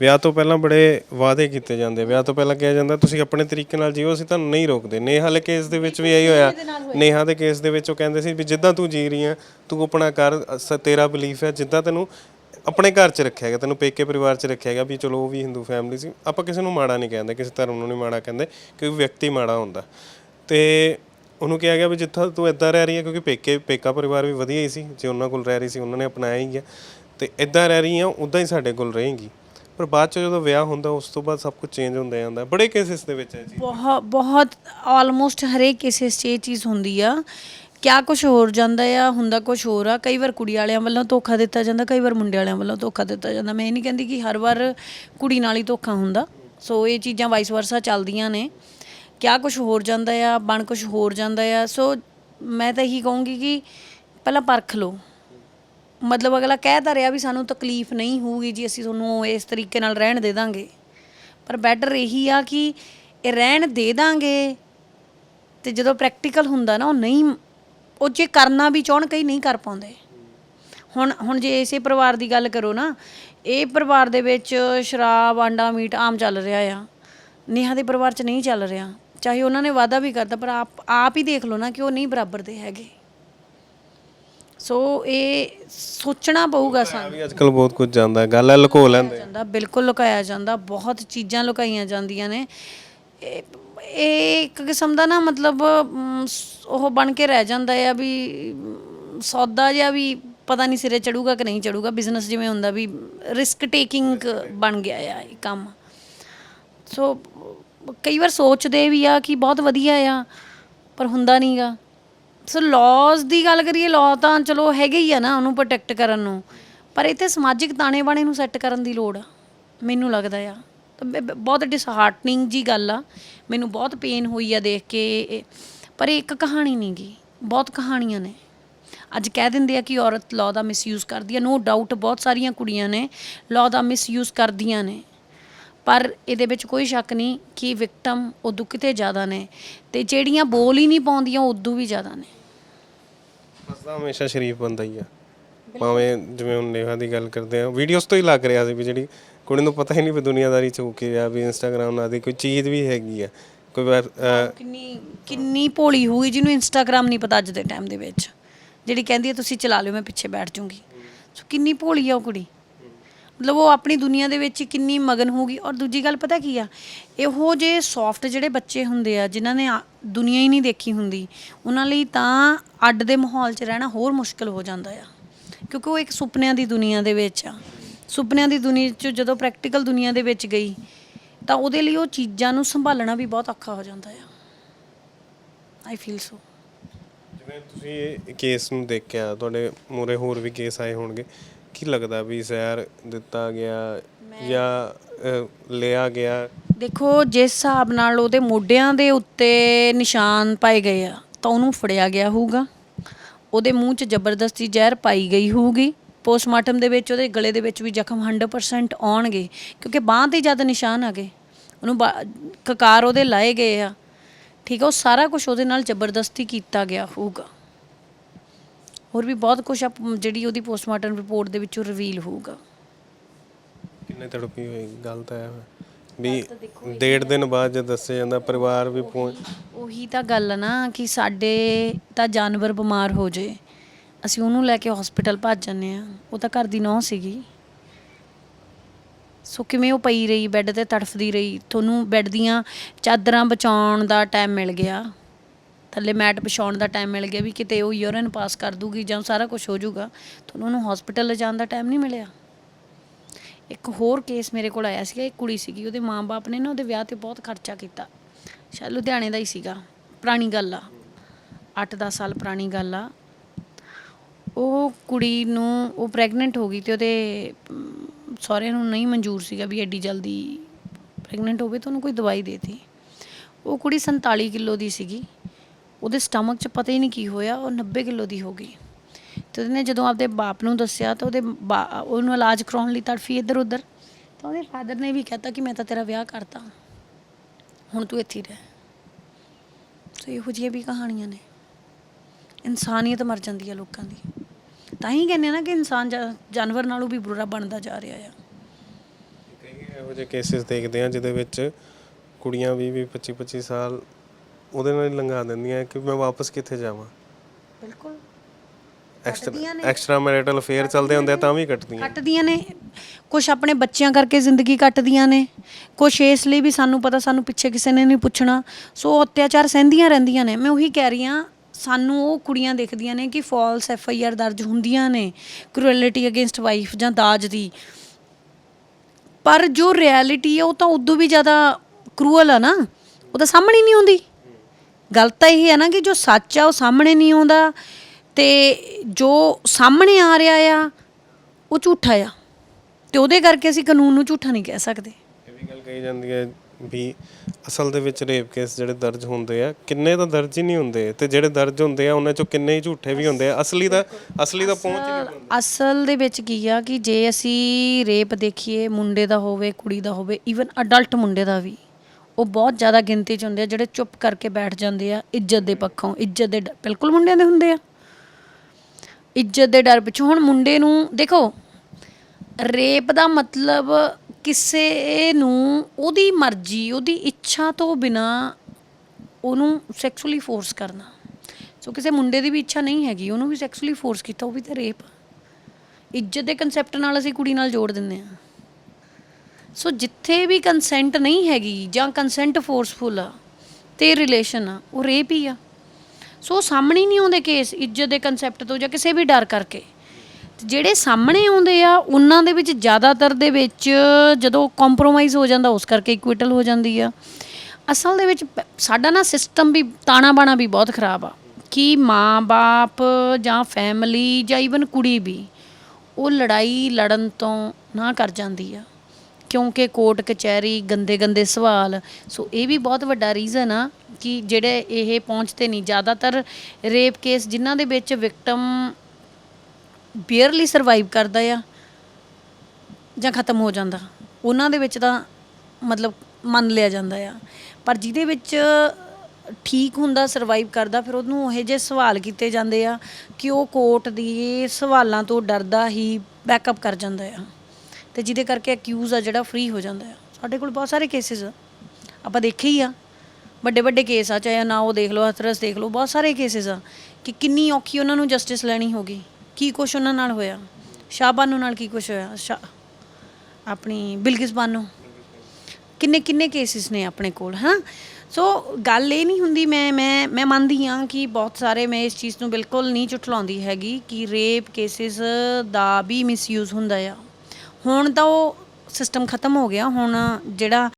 ਵਿਆਹ ਤੋਂ ਪਹਿਲਾਂ ਬੜੇ ਵਾਅਦੇ ਕੀਤੇ ਜਾਂਦੇ ਵਿਆਹ ਤੋਂ ਪਹਿਲਾਂ ਕਿਹਾ ਜਾਂਦਾ ਤੁਸੀਂ ਆਪਣੇ ਤਰੀਕੇ ਨਾਲ ਜੀਓ ਅਸੀਂ ਤੁਹਾਨੂੰ ਨਹੀਂ ਰੋਕਦੇ। ਨੇਹਾ ਦੇ ਕੇਸ ਦੇ ਵਿੱਚ ਵੀ ਇਹੀ ਹੋਇਆ। ਨੇਹਾ ਦੇ ਕੇਸ ਦੇ ਵਿੱਚ ਉਹ ਕਹਿੰਦੇ ਸੀ ਵੀ ਜਿੱਦਾਂ ਤੂੰ ਜੀ ਰਹੀ ਹੈ ਤੂੰ ਆਪਣਾ ਕਰ ਅਸ- ਤੇਰਾ ਬਲੀਫ ਹੈ ਜਿੱਦਾਂ ਤੈਨੂੰ ਆਪਣੇ ਘਰ 'ਚ ਰੱਖਿਆ ਗਿਆ ਤੈਨੂੰ ਪੇਕੇ ਪਰਿਵਾਰ 'ਚ ਰੱਖਿਆ ਗਿਆ ਵੀ ਚਲੋ ਉਹ ਵੀ ਹਿੰਦੂ ਫੈਮਿਲੀ ਸੀ। ਆਪਾਂ ਕਿਸੇ ਨੂੰ ਮਾੜਾ ਨਹੀਂ ਕਹਿੰਦੇ ਕਿਸੇ ਧਰਮ ਨੂੰ ਨਹੀਂ ਮਾੜਾ ਕਹਿੰਦੇ ਕਿਉਂਕਿ ਵਿਅਕਤੀ ਮਾੜਾ ਹੁੰਦਾ। ਤੇ ਉਹਨੂੰ ਕਿਹਾ ਗਿਆ ਵੀ ਜਿੱਥਾ ਤੂੰ ਇਦਾਂ ਰਹਿ ਰਹੀ ਹੈ ਕਿਉਂਕਿ ਪੇਕੇ ਪੇਕਾ ਪਰਿਵਾਰ ਵੀ ਵਧੀਆ ਹੀ ਸੀ। ਜੇ ਉਹਨਾਂ ਕੋਲ ਰਹਿ ਰਹੀ ਸੀ ਉਹਨਾਂ ਨੇ ਅਪਣਾਇਆ ਹੀ ਗਿਆ ਤੇ ਇਦਾਂ ਰਹਿ ਰਹੀ ਆ ਉਦਾਂ ਹੀ ਸਾਡੇ ਕੋਲ ਰਹੇਗੀ। ਪਰ ਬਾਅਦ ਚ ਜਦੋਂ ਵਿਆਹ ਹੁੰਦਾ, ਉਸ ਤੋਂ ਬਾਅਦ ਸਭ ਕੁਝ ਚੇਂਜ ਹੁੰਦਾ ਜਾਂਦਾ। ਬੜੇ ਕੇਸਿਸ ਦੇ ਵਿੱਚ ਹੈ ਜੀ। ਬਹੁਤ ਬਹੁਤ ਆਲਮੋਸਟ ਹਰੇਕ ਕੇਸਿਸ 'ਚ ਇਹ ਚੀਜ਼ ਹੁੰਦੀ ਆ। ਕਿਆ ਕੁਝ ਹੋਰ ਜਾਂਦਾ ਆ, ਹੁੰਦਾ ਕੁਝ ਹੋਰ ਆ। ਕਈ ਵਾਰ ਕੁੜੀ ਵਾਲਿਆਂ ਵੱਲੋਂ ਧੋਖਾ ਦਿੱਤਾ ਜਾਂਦਾ, ਕਈ ਵਾਰ ਮੁੰਡੇ ਵਾਲਿਆਂ ਵੱਲੋਂ ਧੋਖਾ ਦਿੱਤਾ ਜਾਂਦਾ। ਮੈਂ ਇਹ ਨਹੀਂ ਕਹਿੰਦੀ ਕਿ ਹਰ ਵਾਰ ਕੁੜੀ ਨਾਲ ਹੀ ਧੋਖਾ ਹੁੰਦਾ। ਸੋ ਇਹ ਚੀਜ਼ਾਂ ਵਾਈਸ ਵਰਸਾ ਚੱਲਦੀਆਂ ਨੇ। ਕਿਆ ਕੁਝ ਹੋਰ ਜਾਂਦਾ ਆ, ਬਣ ਕੁਝ ਹੋਰ ਜਾਂਦਾ ਆ। ਸੋ ਮੈਂ ਤਾਂ ਇਹੀ ਕਹੂੰਗੀ ਕਿ ਪਹਿਲਾਂ ਪਰਖ ਲਓ। ਮਤਲਬ ਅਗਲਾ ਕਹਿ ਤਾਂ ਰਿਹਾ ਵੀ ਸਾਨੂੰ ਤਕਲੀਫ ਨਹੀਂ ਹੋਊਗੀ ਜੀ, ਅਸੀਂ ਤੁਹਾਨੂੰ ਇਸ ਤਰੀਕੇ ਨਾਲ ਰਹਿਣ ਦੇ ਦਾਂਗੇ। ਪਰ ਬੈਟਰ ਇਹੀ ਆ ਕਿ ਇਹ ਰਹਿਣ ਦੇ ਦਾਂਗੇ ਤੇ ਜਦੋਂ ਪ੍ਰੈਕਟੀਕਲ ਹੁੰਦਾ ਨਾ, ਉਹ ਨਹੀਂ, ਉਹ ਜੇ ਕਰਨਾ ਵੀ ਚਾਹਣ ਕਈ ਨਹੀਂ ਕਰ ਪਾਉਂਦੇ। ਹੁਣ ਹੁਣ ਜੇ ਇਸੇ ਪਰਿਵਾਰ ਦੀ ਗੱਲ ਕਰੋ ਨਾ, ਇਹ ਪਰਿਵਾਰ ਦੇ ਵਿੱਚ ਸ਼ਰਾਬ, ਆਂਡਾ, ਮੀਟ ਆਮ ਚੱਲ ਰਿਹਾ ਆ। ਨੇਹਾ ਦੇ ਪਰਿਵਾਰ 'ਚ ਨਹੀਂ ਚੱਲ ਰਿਹਾ। ਚਾਹੇ ਉਹਨਾਂ ਨੇ ਵਾਅਦਾ ਵੀ ਕਰਤਾ, ਪਰ ਆਪ ਆਪ ਹੀ ਦੇਖ ਲਓ ਨਾ ਕਿ ਉਹ ਨਹੀਂ ਬਰਾਬਰ ਦੇ ਹੈਗੇ। ਸੋ ਇਹ ਸੋਚਣਾ ਪਊਗਾ ਸਾਨੂੰ ਵੀ ਅੱਜ ਕੱਲ ਬਹੁਤ ਕੁਝ ਜਾਂਦਾ ਹੈ। ਗੱਲ ਹੈ ਲੁਕੋ ਲੈਂਦੇ। ਜਾਂਦਾ ਬਿਲਕੁਲ ਲੁਕਾਇਆ ਜਾਂਦਾ। ਬਹੁਤ ਚੀਜ਼ਾਂ ਲੁਕਾਈਆਂ ਜਾਂਦੀਆਂ ਨੇ। ਇਹ ਇਹ ਇੱਕ ਕਿਸਮ ਦਾ ਨਾ ਮਤਲਬ ਸ- ਉਹ ਬਣ ਕੇ ਰਹਿ ਜਾਂਦਾ ਆ ਵੀ ਸੌਦਾ ਜਿਹਾ ਵੀ ਪਤਾ ਨਹੀਂ ਸਿਰੇ ਚੜੂਗਾ ਕਿ ਨਹੀਂ ਚੜੂਗਾ। ਬਿਜ਼ਨਸ ਜਿਵੇਂ ਹੁੰਦਾ ਵੀ ਰਿਸਕ ਟੇਕਿੰਗ ਬਣ ਗਿਆ ਆ ਇਹ ਕੰਮ। ਸੋ ਕਈ ਵਾਰ ਸੋਚਦੇ ਵੀ ਆ ਕਿ ਬਹੁਤ ਵਧੀਆ ਆ ਪਰ ਹੁੰਦਾ ਨਹੀਂਗਾ ਸੋ ਲਾਜ਼ ਦੀ ਗੱਲ ਕਰੀਏ ਲਾਅ ਤਾਂ ਚਲੋ ਹੈਗੇ ਹੀ ਆ ਨਾ, ਉਹਨੂੰ ਪ੍ਰੋਟੈਕਟ ਕਰਨ ਨੂੰ। ਪਰ ਇੱਥੇ ਸਮਾਜਿਕ ਤਾਣੇ ਬਾਣੇ ਨੂੰ ਸੈੱਟ ਕਰਨ ਦੀ ਲੋੜ ਆ, ਮੈਨੂੰ ਲੱਗਦਾ ਆ। ਬਹੁਤ ਡਿਸਹਾਰਟਨਿੰਗ ਜੀ ਗੱਲ ਆ। ਮੈਨੂੰ ਬਹੁਤ ਪੇਨ ਹੋਈ ਆ ਦੇਖ ਕੇ। ਇਹ। ਪਰ ਇਹ ਇੱਕ ਕਹਾਣੀ ਨਹੀਂ ਗੀ। ਬਹੁਤ ਕਹਾਣੀਆਂ ਨੇ। ਅੱਜ ਕਹਿ ਦਿੰਦੇ ਆ ਕਿ ਔਰਤ ਲਾਅ ਦਾ ਮਿਸਯੂਜ਼ ਕਰਦੀ ਆ। ਨੋ ਡਾਊਟ ਬਹੁਤ ਸਾਰੀਆਂ ਕੁੜੀਆਂ ਨੇ ਲਾਅ ਦਾ ਮਿਸਯੂਜ਼ ਕਰਦੀਆਂ ਨੇ। ਪਰ ਇਹਦੇ ਵਿੱਚ ਕੋਈ ਸ਼ੱਕ ਨਹੀਂ ਕਿ ਵਿਕਟਮ ਉਦੋਂ ਕਿਤੇ ਜ਼ਿਆਦਾ ਨੇ ਤੇ ਜਿਹੜੀਆਂ ਬੋਲ ਹੀ ਨਹੀਂ ਪਾਉਂਦੀਆਂ ਉਦੋਂ ਵੀ ਜ਼ਿਆਦਾ ਨੇ। ਫਸਦਾ ਹਮੇਸ਼ਾ ਸ਼ਰੀਫ ਬੰਦਾ ਹੀ ਆ। ਭਾਵੇਂ ਜਿਵੇਂ ਹੁਣ ਨੇਹਾ ਦੀ ਗੱਲ ਕਰਦੇ ਆ ਵੀਡੀਓਜ਼ ਤੋਂ ਹੀ ਲੱਗ ਰਿਹਾ ਸੀ ਵੀ ਜਿਹੜੀ ਕੁੜੀ ਨੂੰ ਪਤਾ ਹੀ ਨਹੀਂ ਵੀ ਦੁਨੀਆਦਾਰੀ ਚ ਹੋ ਕੇ ਆ ਵੀ ਇੰਸਟਾਗ੍ਰam ਨਾਲ ਦੀ ਕੋਈ ਚੀਜ਼ ਵੀ ਹੈਗੀ ਆ। ਕੋਈ ਅਹ, ਕਿੰਨੀ ਕਿੰਨੀ ਭੋਲੀ ਹੋਊਗੀ ਜਿਹਨੂੰ ਇੰਸਟਾਗ੍ਰam ਨਹੀਂ ਪਤਾ ਅੱਜ ਦੇ ਟਾਈਮ ਦੇ ਵਿੱਚ। ਜਿਹੜੀ ਕਹਿੰਦੀ ਹੈ ਤੁਸੀਂ ਚਲਾ ਲਿਓ ਮੈਂ ਪਿੱਛੇ ਬੈਠ ਜਾਊਂਗੀ ਸੋ ਕਿੰਨੀ ਭੋਲੀ ਆ ਉਹ ਕੁੜੀ। ਮਤਲਬ ਉਹ ਆਪਣੀ ਦੁਨੀਆ ਦੇ ਵਿੱਚ ਕਿੰਨੀ ਮਗਨ ਹੋਊਗੀ। ਔਰ ਦੂਜੀ ਗੱਲ ਪਤਾ ਕੀ ਆ? ਇਹੋ ਜੇ ਸੌਫਟ ਜਿਹੜੇ ਬੱਚੇ ਹੁੰਦੇ ਆ, ਜਿਨ੍ਹਾਂ ਨੇ ਆ- ਦੁਨੀਆ ਹੀ ਨਹੀਂ ਦੇਖੀ ਹੁੰਦੀ, ਉਹਨਾਂ ਲਈ ਤਾਂ ਅੱਡ ਦੇ ਮਾਹੌਲ 'ਚ ਰਹਿਣਾ ਹੋਰ ਮੁਸ਼ਕਲ ਹੋ ਜਾਂਦਾ ਆ। ਕਿਉਂਕਿ ਉਹ ਇੱਕ ਸੁਪਨਿਆਂ ਦੀ ਦੁਨੀਆ ਦੇ ਵਿੱਚ ਆ। ਸੁਪਨਿਆਂ ਦੀ ਦੁਨੀਆ 'ਚ ਜਦੋਂ ਪ੍ਰੈਕਟੀਕਲ ਦੁਨੀਆ ਦੇ ਵਿੱਚ ਗਈ, ਤਾਂ ਉਹਦੇ ਲਈ ਉਹ ਚੀਜ਼ਾਂ ਨੂੰ ਸੰਭਾਲਣਾ ਵੀ ਬਹੁਤ ਔਖਾ ਹੋ ਜਾਂਦਾ ਆ। ਆਈ ਫੀਲ ਸੋ ਜਿਵੇਂ ਤੁਸੀਂ ਇਹ ਕੇਸ ਨੂੰ ਦੇਖਿਆ, ਤੁਹਾਡੇ ਮੂਰੇ ਹੋਰ ਵੀ ਕੇਸ ਆਏ ਹੋਣਗੇ। ਕੀ ਲੱਗਦਾ ਵੀ ਜ਼ਹਿਰ ਦਿੱਤਾ ਗਿਆ ਜਾਂ ਲਿਆ ਗਿਆ? ਦੇਖੋ ਜਿਸ ਹਿਸਾਬ ਨਾਲ ਉਹਦੇ ਮੋਢਿਆਂ ਦੇ ਉੱਤੇ ਨਿਸ਼ਾਨ ਪਾਏ ਗਏ ਆ ਤਾਂ ਉਹਨੂੰ ਫੜਿਆ ਗਿਆ ਹੋਊਗਾ। ਉਹਦੇ ਮੂੰਹ 'ਚ ਜ਼ਬਰਦਸਤੀ ਜ਼ਹਿਰ ਪਾਈ ਗਈ ਹੋਊਗੀ। ਪੋਸਟਮਾਰਟਮ ਦੇ ਵਿੱਚ ਉਹਦੇ ਗਲੇ ਦੇ ਵਿੱਚ ਵੀ ਜ਼ਖਮ 100% ਆਉਣਗੇ ਕਿਉਂਕਿ ਬਾਂਹ ਤੇ ਜਦ ਨਿਸ਼ਾਨ ਆ ਗਏ ਉਹਨੂੰ ਬਾ- ਕਕਾਰ ਉਹਦੇ ਲਾਏ ਗਏ ਆ। ਠੀਕ ਆ ਉਹ ਸਾਰਾ ਕੁਝ ਉਹਦੇ ਨਾਲ ਜ਼ਬਰਦਸਤੀ ਕੀਤਾ ਗਿਆ ਹੋਊਗਾ। ਹੋਰ ਵੀ ਬਹੁਤ ਕੁਝ ਜਿਹੜੀ ਉਹਦੀ ਪੋਸਟਮਾਰਟਮ ਰਿਪੋਰਟ ਦੇ ਵਿੱਚੋਂ ਰਿਵੀਲ ਹੋਊਗਾ। ਕਿੰਨੇ ਤੜਪੀ ਹੋਏਗੀ ਗੱਲ ਤਾਂ ਹੈ। ਵੀ ਡੇਢ ਦਿਨ ਬਾਅਦ ਜਦ ਦੱਸਿਆ ਜਾਂਦਾ ਪਰਿਵਾਰ ਵੀ ਪਹੁੰਚ ਉਹੀ ਤਾਂ ਗੱਲ ਨਾ ਕਿ ਸਾਡੇ ਤਾਂ ਜਾਨਵਰ ਬਿਮਾਰ ਹੋ ਜੇ। ਅਸੀਂ ਉਹਨੂੰ ਲੈ ਕੇ ਹਸਪੀਟਲ ਭੱਜ ਜਾਂਦੇ ਆ ਉਹ ਤਾਂ ਘਰ ਦੀ ਨੌਂ ਸੀਗੀ। ਸੋ ਕਿਵੇਂ ਉਹ ਪਈ ਰਹੀ ਬੈੱਡ ਤੇ ਤੜਫਦੀ ਰਹੀ। ਤੁਹਾਨੂੰ ਬੈੱਡ ਦੀਆਂ ਚਾਦਰਾਂ ਬਚਾਉਣ ਦਾ ਟਾਈਮ ਮਿਲ ਗਿਆ। ਥੱਲੇ ਮੈਟ ਵਿਛਾਉਣ ਦਾ ਟਾਈਮ ਮਿਲ ਗਿਆ ਵੀ ਕਿਤੇ ਉਹ ਯੂਰਿਨ ਪਾਸ ਕਰ ਦੂਗੀ ਜਾਂ ਸਾਰਾ ਕੁਝ ਹੋ ਜਾਊਗਾ ਤੁਹਾਨੂੰ ਉਹਨੂੰ ਹਸਪੀਟਲ ਲਿਜਾਣ ਦਾ ਟਾਈਮ ਨਹੀਂ ਮਿਲਿਆ। ਇੱਕ ਹੋਰ ਕੇਸ ਮੇਰੇ ਕੋਲ ਆਇਆ ਸੀਗਾ, ਇੱਕ ਕੁੜੀ ਸੀਗੀ, ਉਹਦੇ ਮਾਪੇ ਨੇ ਨਾ ਉਹਦੇ ਵਿਆਹ ਤੇ ਬਹੁਤ ਖਰਚਾ ਕੀਤਾ। ਸ਼ਾਇਦ ਲੁਧਿਆਣੇ ਦਾ ਹੀ ਸੀਗਾ, ਪੁਰਾਣੀ ਗੱਲ ਆ 8-10 ਸਾਲ ਪੁਰਾਣੀ ਗੱਲ ਆ। ਉਹ ਕੁੜੀ ਨੂੰ, ਉਹ ਪ੍ਰੈਗਨੈਂਟ ਹੋ ਗਈ ਤੇ ਉਹਦੇ ਸਹੁਰੇ ਨੂੰ ਨਹੀਂ ਮਨਜ਼ੂਰ ਸੀਗਾ ਵੀ ਐਡੀ ਜਲਦੀ ਪ੍ਰੈਗਨੈਂਟ ਹੋਵੇ, ਤਾਂ ਉਹਨੂੰ ਕੋਈ ਦਵਾਈ ਦੇਤੀ। ਉਹ ਕੁੜੀ 47 ਕਿਲੋ ਦੀ ਸੀਗੀ। ਉਹਦੇ ਸਟਮਕ 'ਚ ਪਤਾ ਹੀ ਨਹੀਂ ਕੀ ਹੋਇਆ, ਉਹ 90 ਕਿਲੋ ਦੀ ਹੋ ਗਈ। ਤੇ ਉਹਨੇ ਜਦੋਂ ਆਪਦੇ ਬਾਪ ਨੂੰ ਦੱਸਿਆ, ਤਾਂ ਉਹਦੇ ਉਹਨੂੰ ਇਲਾਜ ਕਰਾਉਣ ਲਈ ਤੜਫੀ ਇੱਧਰ ਉੱਧਰ ਤਾਂ ਉਹਦੇ ਫਾਦਰ ਨੇ ਵੀ ਕਹਿਤਾ ਕਿ ਮੈਂ ਤਾਂ ਤੇਰਾ ਵਿਆਹ ਕਰਤਾ। ਹੁਣ ਤੂੰ ਇੱਥੇ ਰਹਿ। ਸੋ ਇਹੋ ਜਿਹੀਆਂ ਵੀ ਕਹਾਣੀਆਂ ਨੇ। ਇਨਸਾਨੀਅਤ ਮਰ ਜਾਂਦੀ ਹੈ ਲੋਕਾਂ ਦੀ। ਤਾਂ ਹੀ ਕਹਿੰਦੇ ਨਾ ਕਿ ਇਨਸਾਨ ਜਾਨਵਰ ਨਾਲੋਂ ਵੀ ਬੁਰਾ ਬਣਦਾ ਜਾ ਰਿਹਾ ਆ। ਕਈ ਇਹੋ ਜਿਹੇ ਕੇਸਿਸ ਦੇਖਦੇ ਆ ਜਿਹਦੇ ਵਿੱਚ ਕੁੜੀਆਂ 20 20 25 25 ਸਾਲ ਉਹਦੇ ਨਾਲ ਹੀ ਲੰਘਾ ਦਿੰਦੀਆਂ ਕਿ ਮੈਂ ਵਾਪਸ ਕਿੱਥੇ ਜਾਵਾਂ। ਬਿਲਕੁਲ। ਐਕਸਟਰਾ ਐਕਸਟਰਾ ਮੈਰਿਟਲ ਅਫੇਅਰ ਚੱਲਦੇ ਹੁੰਦੇ ਆ ਤਾਂ ਵੀ ਕੱਟਦੀਆਂ ਕੱਟਦੀਆਂ ਨੇ। ਕੁਝ ਆਪਣੇ ਬੱਚਿਆਂ ਕਰਕੇ ਜ਼ਿੰਦਗੀ ਕੱਟਦੀਆਂ ਨੇ। ਕੁਝ ਇਸ ਲਈ ਵੀ ਸਾਨੂੰ ਪਤਾ ਸਾਨੂੰ ਪਿੱਛੇ ਕਿਸੇ ਨੇ ਨਹੀਂ ਪੁੱਛਣਾ। ਸੋ ਅਤਿਆਚਾਰ ਸਹਿੰਦੀਆਂ ਰਹਿੰਦੀਆਂ ਨੇ। ਮੈਂ ਉਹੀ ਕਹਿ ਰਹੀ ਹਾਂ ਸਾਨੂੰ ਉਹ ਕੁੜੀਆਂ ਦੇਖਦੀਆਂ ਨੇ ਕਿ ਫਾਲਸ ਐਫ ਆਈ ਆਰ ਦਰਜ ਹੁੰਦੀਆਂ ਨੇ। ਕ੍ਰੂਐਲਿਟੀ ਅਗੇਂਸਟ ਵਾਈਫ ਜਾਂ ਦਾਜ ਦੀ। ਪਰ ਜੋ ਰਿਐਲਿਟੀ ਹੈ ਉਹ ਤਾਂ ਉਦੋਂ ਵੀ ਜ਼ਿਆਦਾ ਕਰੂਅਲ ਆ ਨਾ। ਉਹ ਤਾਂ ਸਾਹਮਣੇ ਨਹੀਂ ਆਉਂਦੀ। ਗੱਲ ਤਾਂ ਇਹ ਹੈ ਨਾ ਕਿ ਜੋ ਸੱਚ ਆ ਉਹ ਸਾਹਮਣੇ ਨਹੀਂ ਆਉਂਦਾ ਤੇ ਜੋ ਸਾਹਮਣੇ ਆ ਰਿਹਾ ਆ ਉਹ ਝੂਠਾ ਆ। ਤੇ ਉਹਦੇ ਕਰਕੇ ਅਸੀਂ ਕਾਨੂੰਨ ਨੂੰ ਝੂਠਾ ਨਹੀਂ ਕਹਿ ਸਕਦੇ। ਇਹ ਵੀ ਗੱਲ ਕਹੀ ਜਾਂਦੀ ਹੈ ਵੀ ਅਸਲ ਦੇ ਵਿੱਚ ਰੇਪ ਕੇਸ ਜਿਹੜੇ ਦਰਜ ਹੁੰਦੇ ਆ ਕਿੰਨੇ ਤਾਂ ਦਰਜ ਹੀ ਨਹੀਂ ਹੁੰਦੇ। ਤੇ ਜਿਹੜੇ ਦਰਜ ਹੁੰਦੇ ਆ ਉਹਨਾਂ ਚੋਂ ਕਿੰਨੇ ਹੀ ਝੂਠੇ ਵੀ ਹੁੰਦੇ ਆ। ਅਸਲੀ ਦਾ ਅਸਲੀ ਦਾ ਪਹੁੰਚ ਹੀ ਨਹੀਂ ਹੁੰਦਾ। ਅਸਲ ਦੇ ਵਿੱਚ ਕੀ ਆ ਕਿ ਜੇ ਅਸੀਂ ਰੇਪ ਦੇਖੀਏ ਮੁੰਡੇ ਦਾ ਹੋਵੇ ਕੁੜੀ ਦਾ ਹੋਵੇ ਈਵਨ ਅਡਲਟ ਮੁੰਡੇ ਦਾ ਵੀ ਉਹ ਬਹੁਤ ਜ਼ਿਆਦਾ ਗਿਣਤੀ ਚ ਹੁੰਦੇ ਆ, ਜਿਹੜੇ ਚੁੱਪ ਕਰਕੇ ਬੈਠ ਜਾਂਦੇ ਆ, ਇੱਜ਼ਤ ਦੇ ਪੱਖੋਂ, ਇੱਜ਼ਤ ਦੇ ਡ- ਬਿਲਕੁਲ ਮੁੰਡਿਆਂ ਦੇ ਹੁੰਦੇ ਆ। ਇੱਜ਼ਤ ਦੇ ਡਰ ਪਿੱਛੋਂ, ਹੁਣ ਮੁੰਡੇ ਨੂੰ ਦੇਖੋ, ਰੇਪ ਦਾ ਮਤਲਬ ਕਿਸੇ ਨੂੰ ਉਹਦੀ ਮਰਜ਼ੀ, ਉਹਦੀ ਇੱਛਾ ਤੋਂ ਬਿਨਾ ਉਹਨੂੰ ਸੈਕਸੁਅਲੀ ਫੋਰਸ ਕਰਨਾ। ਸੋ ਕਿਸੇ ਮੁੰਡੇ ਦੀ ਵੀ ਇੱਛਾ ਨਹੀਂ ਹੈਗੀ, ਉਹਨੂੰ ਵੀ ਸੈਕਸੁਅਲੀ ਫੋਰਸ ਕੀਤਾ, ਉਹ ਵੀ ਤਾਂ ਰੇਪ ਇੱਜ਼ਤ ਦੇ ਕਨਸੈਪਟ ਨਾਲ ਅਸੀਂ ਕੁੜੀ ਨਾਲ ਜੋੜ ਦਿੰਦੇ ਆ। ਸੋ ਜਿੱਥੇ ਵੀ ਕੰਸੈਂਟ ਨਹੀਂ ਹੈਗੀ ਜਾਂ ਕੰਸੈਂਟ ਫੋਰਸਫੁਲ ਆ ਤੇ ਰਿਲੇਸ਼ਨ ਆ ਉਹ ਰੇਪ ਹੀ ਆ ਸੋ ਉਹ ਸਾਹਮਣੇ ਨਹੀਂ ਆਉਂਦੇ ਕੇਸ ਇੱਜ਼ਤ ਦੇ ਕਨਸੈਪਟ ਤੋਂ ਜਾਂ ਕਿਸੇ ਵੀ ਡਰ ਕਰਕੇ ਜਿਹੜੇ ਸਾਹਮਣੇ ਆਉਂਦੇ ਆ ਉਹਨਾਂ ਦੇ ਵਿੱਚ ਜ਼ਿਆਦਾਤਰ ਦੇ ਵਿੱਚ ਜਦੋਂ ਕੰਪਰੋਮਾਈਜ਼ ਹੋ ਜਾਂਦਾ ਉਸ ਕਰਕੇ ਇਕੁਇਟਲ ਹੋ ਜਾਂਦੀ ਆ ਅਸਲ ਦੇ ਵਿੱਚ ਪ- ਸਾਡਾ ਨਾ ਸਿਸਟਮ ਵੀ ਤਾਣਾ ਬਾਣਾ ਵੀ ਬਹੁਤ ਖਰਾਬ ਆ ਕਿ ਮਾਂ-ਬਾਪ ਜਾਂ ਫੈਮਿਲੀ ਜਾਂ ਈਵਨ ਕੁੜੀ ਵੀ ਉਹ ਲੜਾਈ ਲੜਨ ਤੋਂ ਨਾ ਕਰ ਜਾਂਦੀ ਆ ਕਿਉਂਕਿ ਕੋਰਟ, ਕਚਹਿਰੀ, ਗੰਦੇ ਗੰਦੇ ਸਵਾਲ। ਸੋ ਇਹ ਵੀ ਬਹੁਤ ਵੱਡਾ ਰੀਜ਼ਨ ਆ ਕਿ ਜਿਹੜੇ ਇਹ ਪਹੁੰਚਦੇ ਨਹੀਂ। ਜ਼ਿਆਦਾਤਰ ਰੇਪ ਕੇਸ ਜਿਨ੍ਹਾਂ ਦੇ ਵਿੱਚ ਵਿਕਟਮ ਬੇਅਰਲੀ ਸਰਵਾਈਵ ਕਰਦਾ ਆ ਜਾਂ ਖਤਮ ਹੋ ਜਾਂਦਾ, ਉਹਨਾਂ ਦੇ ਵਿੱਚ ਤਾਂ ਮਤਲਬ ਮੰਨ ਲਿਆ ਜਾਂਦਾ ਆ। ਪਰ ਜਿਹਦੇ ਵਿੱਚ ਠੀਕ ਹੁੰਦਾ ਸਰਵਾਈਵ ਕਰਦਾ, ਫਿਰ ਉਹਨੂੰ ਇਹ ਜਿਹੇ ਸਵਾਲ ਕੀਤੇ ਜਾਂਦੇ ਆ ਕਿ ਉਹ ਕੋਰਟ ਦੀ ਸਵਾਲਾਂ ਤੋਂ ਡਰਦਾ ਹੀ ਬੈਕਅਪ ਕਰ ਜਾਂਦਾ ਆ। ਤੇ ਜਿਹਦੇ ਕਰਕੇ ਅਕਿਊਜ਼ ਆ ਜਿਹੜਾ ਫ੍ਰੀ ਹੋ ਜਾਂਦਾ ਆ। ਸਾਡੇ ਕੋਲ ਬਹੁਤ ਸਾਰੇ ਕੇਸਿਸ ਆ। ਆਪਾਂ ਦੇਖੇ ਹੀ ਆ। ਵੱਡੇ ਵੱਡੇ ਕੇਸ ਆ, ਚਾਹੇ ਨਾ ਉਹ ਦੇਖ ਲਓ, ਹਥਰਸ ਦੇਖ ਲਓ, ਬਹੁਤ ਸਾਰੇ ਕੇਸਿਸ ਆ ਕਿ ਕਿੰਨੀ ਔਖੀ ਉਹਨਾਂ ਨੂੰ ਜਸਟਿਸ ਲੈਣੀ ਹੋਗੀ ਕੀ ਕੁਛ ਉਹਨਾਂ ਨਾਲ ਹੋਇਆ? ਸ਼ਾਹਬਾਨੂ ਨਾਲ ਕੀ ਕੁਛ ਹੋਇਆ? ਸ਼ਾ ਆਪਣੀ ਬਿਲਕਿਸ ਬਾਨੋ ਕਿੰਨੇ ਕਿੰਨੇ ਕੇਸਿਸ ਨੇ ਆਪਣੇ ਕੋਲ, ਹਾਂ? ਸੋ ਗੱਲ ਇਹ ਨਹੀਂ ਹੁੰਦੀ, ਮੈਂ ਮੈਂ ਮੈਂ ਮੰਨਦੀ ਹਾਂ ਕਿ ਬਹੁਤ ਸਾਰੇ ਮੈਂ ਇਸ ਚੀਜ਼ ਨੂੰ ਬਿਲਕੁਲ ਨਹੀਂ ਝੁਠਲਾਉਂਦੀ ਹੈਗੀ ਕਿ ਰੇਪ ਕੇਸਿਸ ਦਾ ਵੀ ਮਿਸਯੂਜ਼ ਹੁੰਦਾ ਆ। ਹੁਣ ਤਾਂ ਉਹ ਸਿਸਟਮ ਖਤਮ ਹੋ ਗਿਆ ਹੁਣ ਜਿਹੜਾ